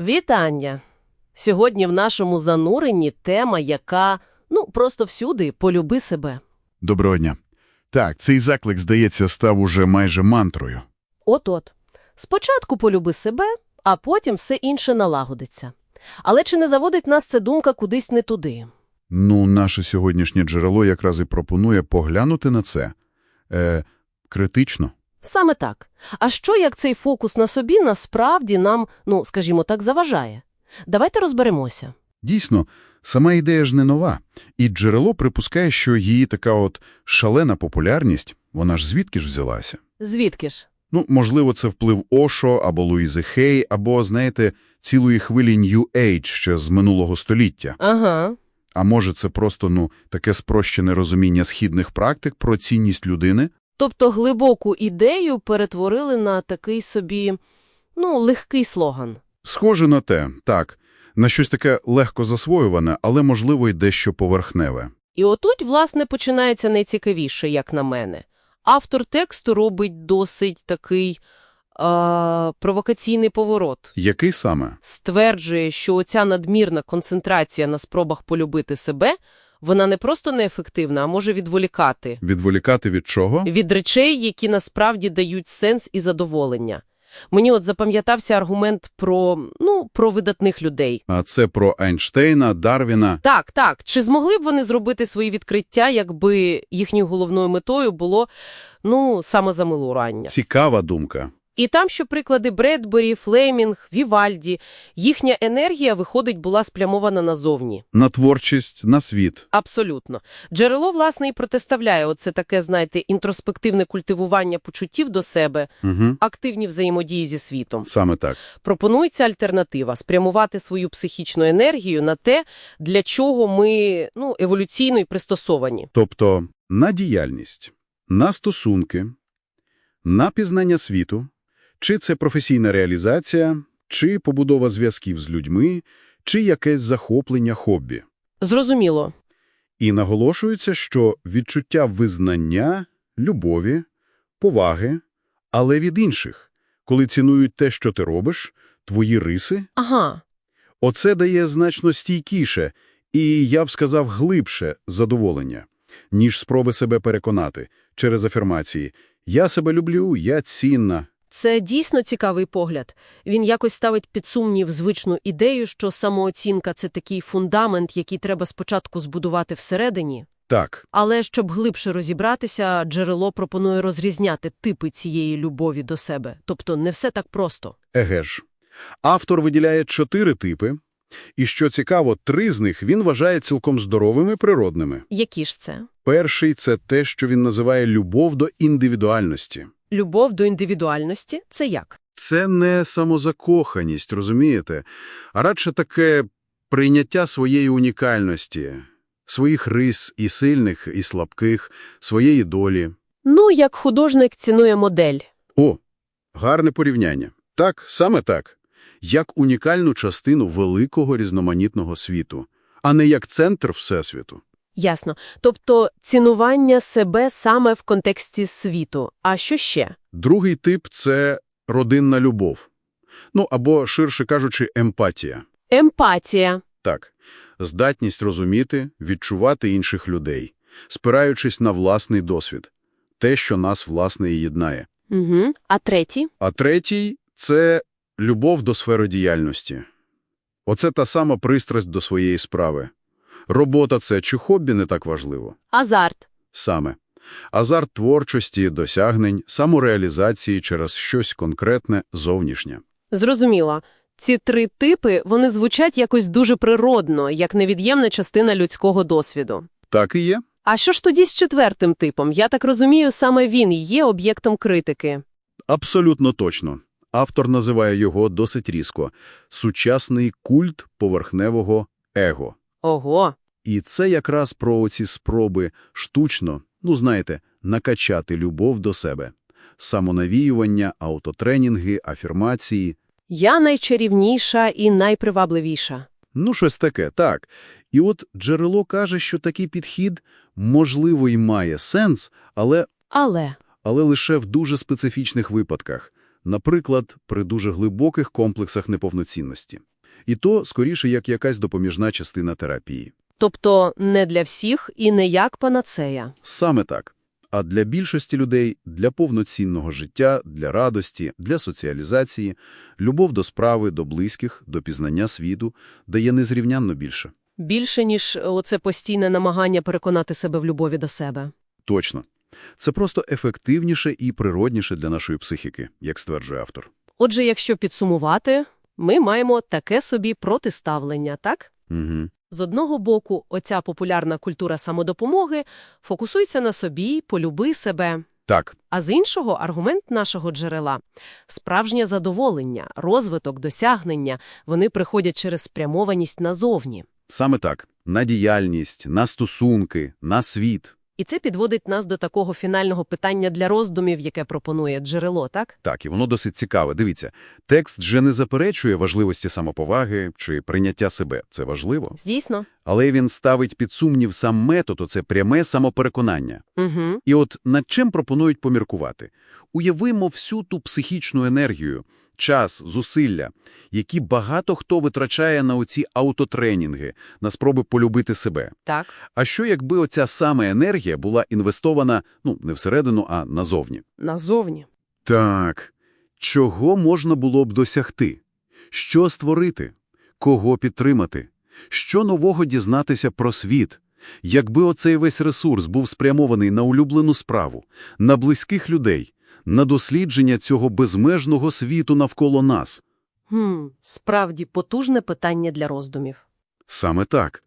Вітання! Сьогодні в нашому зануренні тема, яка, ну, просто всюди полюби себе. Доброго дня. Так, цей заклик, здається, став уже майже мантрою. От-от. Спочатку полюби себе, а потім все інше налагодиться. Але чи не заводить нас ця думка кудись не туди? Ну, наше сьогоднішнє джерело якраз і пропонує поглянути на це. Е, критично. Саме так. А що, як цей фокус на собі насправді нам, ну, скажімо так, заважає? Давайте розберемося. Дійсно, сама ідея ж не нова. І джерело припускає, що її така от шалена популярність, вона ж звідки ж взялася? Звідки ж? Ну, можливо, це вплив Ошо або Луїзи Хей, або, знаєте, цілої хвилі New Age ще з минулого століття. Ага. А може, це просто, ну, таке спрощене розуміння східних практик про цінність людини? Тобто глибоку ідею перетворили на такий собі, ну, легкий слоган. Схоже на те, так. На щось таке легко засвоюване, але, можливо, й дещо поверхневе. І отут, власне, починається найцікавіше, як на мене. Автор тексту робить досить такий а, провокаційний поворот. Який саме? Стверджує, що оця надмірна концентрація на спробах полюбити себе, вона не просто неефективна, а може відволікати Відволікати від чого? від речей, які насправді дають сенс і задоволення. Мені от запам'ятався аргумент про, ну, про видатних людей. А це про Ейнштейна, Дарвіна. Так, так. Чи змогли б вони зробити свої відкриття, якби їхньою головною метою було, ну, самозамилурання? Цікава думка. І там, що приклади Бредбері, Флемінг, Вівальді, їхня енергія, виходить, була спрямована назовні. На творчість, на світ. Абсолютно. Джерело, власне, і протиставляє оце таке, знаєте, інтроспективне культивування почуттів до себе, Угу. активні взаємодії зі світом. Саме так. Пропонується альтернатива – спрямувати свою психічну енергію на те, для чого ми, ну, еволюційно й пристосовані. Тобто на діяльність, на стосунки, на пізнання світу, чи це професійна реалізація, чи побудова зв'язків з людьми, чи якесь захоплення хобі. Зрозуміло. І наголошується, що відчуття визнання, любові, поваги, але від інших, коли цінують те, що ти робиш, твої риси, Ага. оце дає значно стійкіше і, я б сказав, глибше задоволення, ніж спроби себе переконати через афірмації «я себе люблю, я цінна». Це дійсно цікавий погляд. Він якось ставить під сумнів звичну ідею, що самооцінка – це такий фундамент, який треба спочатку збудувати всередині. Так, Але щоб глибше розібратися, джерело пропонує розрізняти типи цієї любові до себе. Тобто не все так просто. еге ж. Автор виділяє чотири типи, і, що цікаво, три з них він вважає цілком здоровими природними. Які ж це? Перший – це те, що він називає любов до індивідуальності. Любов до індивідуальності – це як? Це не самозакоханість, розумієте? А радше таке прийняття своєї унікальності, своїх рис і сильних, і слабких, своєї долі. Ну, як художник цінує модель. О, гарне порівняння. Так, саме так. Як унікальну частину великого різноманітного світу, а не як центр Всесвіту. Ясно. Тобто цінування себе саме в контексті світу. А що ще? Другий тип – це родинна любов. Ну, або, ширше кажучи, емпатія. Емпатія. Так, здатність розуміти, відчувати інших людей, спираючись на власний досвід, те, що нас, власне, і єднає. Угу. А третій? А третій – це любов до сфери діяльності. Оце та сама пристрасть до своєї справи. Робота – це чи хобі не так важливо? Азарт. Саме. Азарт творчості, досягнень, самореалізації через щось конкретне, зовнішнє. Зрозуміло. Ці три типи, вони звучать якось дуже природно, як невід'ємна частина людського досвіду. Так і є. А що ж тоді з четвертим типом? Я так розумію, саме він є об'єктом критики. Абсолютно точно. Автор називає його досить різко – сучасний культ поверхневого его. Ого. І це якраз про оці спроби штучно, ну знаєте, накачати любов до себе. Самонавіювання, аутотренінги, афірмації. Я найчарівніша і найпривабливіша. Ну, щось таке, так. І от джерело каже, що такий підхід, можливо, й має сенс, але, Але але лише в дуже специфічних випадках. Наприклад, при дуже глибоких комплексах неповноцінності. І то, скоріше, як якась допоміжна частина терапії. Тобто не для всіх і не як панацея. Саме так. А для більшості людей – для повноцінного життя, для радості, для соціалізації, любов до справи, до близьких, до пізнання світу дає незрівнянно більше. Більше, ніж оце постійне намагання переконати себе в любові до себе. Точно. Це просто ефективніше і природніше для нашої психіки, як стверджує автор. Отже, якщо підсумувати, ми маємо таке собі протиставлення, так? Угу. З одного боку, оця популярна культура самодопомоги фокусується на собі, полюби себе. Так, А з іншого аргумент нашого джерела – справжнє задоволення, розвиток, досягнення – вони приходять через спрямованість назовні. саме так. На діяльність, на стосунки, на світ. І це підводить нас до такого фінального питання для роздумів, яке пропонує джерело, так? Так, і воно досить цікаве. Дивіться, текст же не заперечує важливості самоповаги чи прийняття себе. Це важливо. Дійсно. Але він ставить під сумнів сам метод, оце пряме самопереконання. Угу. І от над чим пропонують поміркувати? Уявимо всю ту психічну енергію, час, зусилля, які багато хто витрачає на оці аутотренінги, на спроби полюбити себе. Так. А що якби оця саме енергія була інвестована, ну, не всередину, а назовні? Назовні. Так, чого можна було б досягти? Що створити? Кого підтримати? Що нового дізнатися про світ? Якби оцей весь ресурс був спрямований на улюблену справу, на близьких людей, на дослідження цього безмежного світу навколо нас. Хм, справді потужне питання для роздумів. Саме так.